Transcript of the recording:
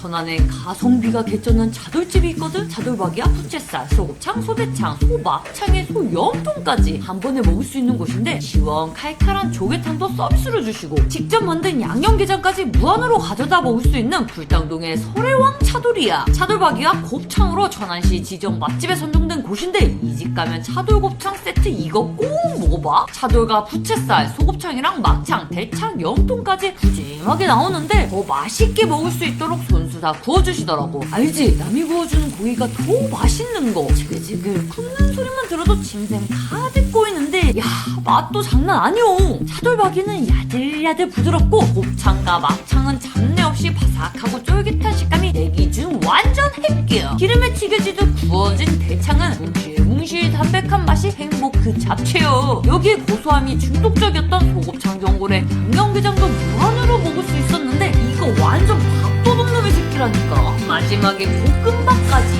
천안에 가성비가 개쩌는 차돌집이 있거든? 차돌박이야? 부채살 소곱창 소대창 소막창에 소염통까지. 한 번에 먹을 수 있는 곳인데 시원 칼칼한 조개탕도 서비스로 주시고 직접 만든 양념게장까지 무한으로 가져다 먹을 수 있는 불당동의 설해왕 차돌이야. 차돌박이와 곱창으로 천안시 지정 맛집에 선정된 곳인데 이 집 가면 차돌곱창 세트 이거 꼭 먹어봐. 차돌과 부채살 소곱창이랑 막창 대창 염통까지 푸짐하게 나오는데 더 맛있게 먹을 수 있도록 손수 다 구워주시더라고. 알지? 남이 구워주는 고기가 더 맛있는 거. 지글지글 굽는 소리만 들어도 침샘 가득 꼬이는데 야 맛도 장난 아니오. 차돌박이는 야들야들 부드럽고 곱창과 막창은 잡내 없이 바삭하고 쫄깃한 식감이 내 기준 완전 획기야. 기름에 튀겨지듯 구워진 대창은 뭉실뭉실 담백한 맛이 행복 그 자체요. 여기에 고소함이 중독적이었던 놈의 새끼라니까. 마지막에 볶음밥까지